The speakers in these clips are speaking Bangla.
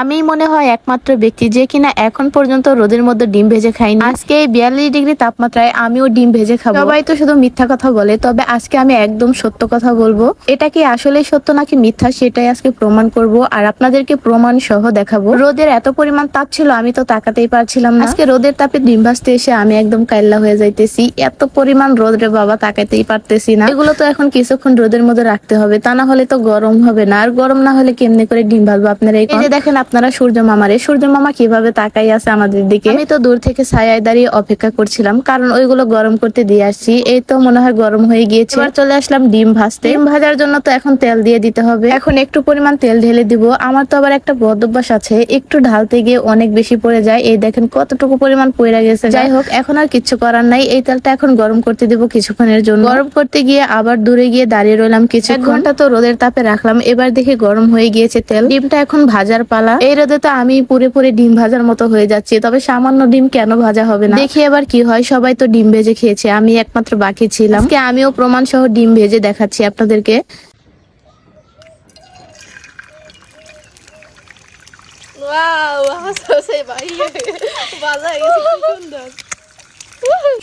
আমি মনে হয় একমাত্র ব্যক্তি যে কিনা এখন পর্যন্ত রোদের মধ্যে ডিম ভেজে খাইনি আজকে এই বিয়াল্লিশ ডিগ্রি তাপমাত্রায় আমিও ডিম ভেজে খাব। সবাই তো শুধু মিথ্যা কথা বলে, তবে আজকে আমি একদম সত্য কথা বলব। এটা কি আসলে সত্য নাকি মিথ্যা সেটাই আজকে প্রমাণ করব আর আপনাদেরকে প্রমাণ সহ দেখাবো। রোদের এত পরিমাণ তাপ ছিল, আমি তো তাকাতেই পারছিলাম না। আজকে রোদের তাপে ডিম ভাজতে এসে আমি একদম কাইল্লা হয়ে যাইতেছি। এত পরিমাণ রোদ রে বাবা তাকাতেই পারতেছি না। এগুলো তো এখন কিছুক্ষণ রোদের মধ্যে রাখতে হবে, তা না হলে তো গরম হবে না। আর গরম না হলে কেমনে করে ডিম ভাজবো আপনারা এই যে দেখেন আপনারা সূর্য মামারে, সূর্য মামা কীভাবে তাকাই আছে আমাদের দিকে? আমি তো দূর থেকে ছায়ায় দাঁড়িয়ে অপেক্ষা করছিলাম, কারণ ওইগুলো গরম করতে দিয়ে আসছি। এই তো মনে হয় গরম হয়ে গিয়েছে। এবার চলে আসলাম ডিম ভাজতে। ডিম ভাজার জন্য তো এখন তেল দিয়ে দিতে হবে। এখন একটু পরিমাণ তেল ঢেলে দিব। আমার তো আবার একটা বদ অভ্যাস আছে, একটু ঢালতে গিয়ে অনেক বেশি পড়ে যায়। এই দেখেন কতটুকু পরিমাণ পড়ে গেছে। যাই হোক, এখন আর কিচ্ছু করার নাই। এই তেলটা এখন গরম করতে দিব কিছুক্ষণের জন্য। গরম করতে গিয়ে আবার দূরে গিয়ে দাঁড়িয়ে রইলাম কিছু ঘণ্টা তো রোদের তাপে রাখলাম। এবার দেখি গরম হয়ে গিয়েছে তেল। ডিমটা এখন ভাজার পালা। এই রোদে তো আমি পুরে পুরে ডিম ভাজার মতো হয়ে যাচ্ছি তবে সামান্য ডিম কেন ভাজা হবে না? দেখি এবার কি হয় সবাই তো ডিম ভেজে খেয়েছে আমি একমাত্র বাকি ছিলাম। আজকে আমিও প্রমাণ সহ ডিম ভেজে দেখাচ্ছি আপনাদেরকে। ওয়াও হাসছে ভাই বাজার গেছে কি সুন্দর।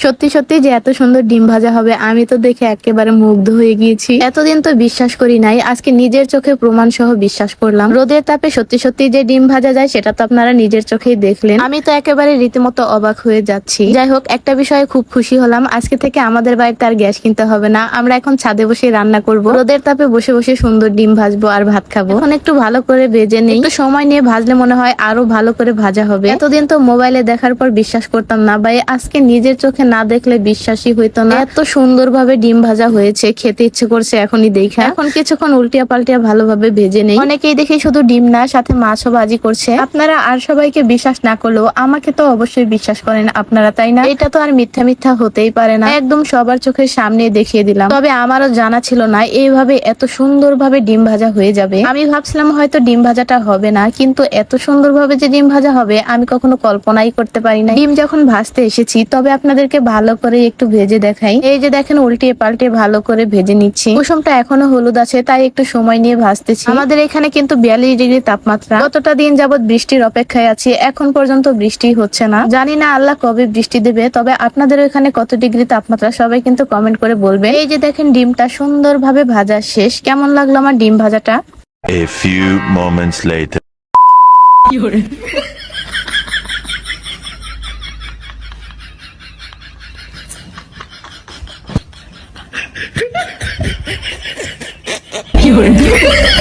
সত্যি সত্যি যে এত সুন্দর ডিম ভাজা হবে, আমি তো দেখে একেবারে মুগ্ধ হয়ে গিয়েছি। এতদিন তো বিশ্বাস করি নাই, আজকে নিজের চোখে প্রমাণ সহ বিশ্বাস করলাম। রোদের তাপে সত্যি সত্যি যে ডিম ভাজা যায়, সেটা তো আপনারা নিজের চোখেই দেখলেন। আমি তো একেবারে রীতিমতো অবাক হয়ে যাচ্ছি। যাই হোক, একটা বিষয়ে খুব খুশি হলাম। আজকে থেকে আমাদের বাড়িতে আর গ্যাস কিনতে হবে না। আমরা এখন ছাদে বসে রান্না করব। রোদের তাপে বসে বসে সুন্দর ডিম ভাজবো আর ভাত খাব। এখন একটু ভালো করে ভেজে নেই। একটু সময় নিয়ে ভাজলে মনে হয় আরও ভালো করে ভাজা হবে। এতদিন তো মোবাইলে দেখার পর বিশ্বাস করতাম না। ভাই, আজকে নিজের চোখে না দেখলে বিশ্বাসই হইতো না। এত সুন্দর ভাবে ডিম ভাজা হয়েছে খেতে ইচ্ছে করছে এখনই দেখা। এখন কিছুক্ষণ উল্টিয়া পাল্টিয়া ভালোভাবে ভেজে নেই। অনেকেই দেখি শুধু ডিম না সাথে মাছও ভাজি করছে। আপনারা আর সবাইকে বিশ্বাস না করলেও আমাকে তো অবশ্যই বিশ্বাস করেন আপনারা তাই না? এটা তো আর মিথ্যা মিথ্যা হতেই পারে না। একদম সবার চোখের সামনে দেখিয়ে দিলাম। তবে আমারও জানা ছিল না এইভাবে এত সুন্দরভাবে ডিম ভাজা হয়ে যাবে। আমি ভাবছিলাম হয়তো ডিম ভাজাটা হবে না কিন্তু এত সুন্দরভাবে যে ডিম ভাজা হবে আমি কখনো কল্পনাই করতে পারি না ডিম যখন ভাজতে এসেছি তবে আপনাদেরকে ভালো করে একটু ভেজে দেখাই। এই যে দেখেন উল্টিয়ে পাল্টে ভালো করে ভেজে নিচ্ছি। কুসুমটা এখনও হলুদ আছে তাই একটু সময় নিয়ে ভাজতেছি। আমাদের এখানে কিন্তু বিয়াল্লিশ ডিগ্রি তাপমাত্রা। কতটা দিন যাবত বৃষ্টির অপেক্ষায় আছি এখন পর্যন্ত বৃষ্টি হচ্ছে না। জানি না আল্লাহ কবে বৃষ্টি দেবে তবে আপনাদের ওখানে কত ডিগ্রি তাপমাত্রা সবাই কিন্তু কমেন্ট করে বলবে এই যে দেখেন ডিমটা সুন্দরভাবে ভাজা শেষ। কেমন লাগল আমার ডিম ভাজাটা? A few moments later. 有人。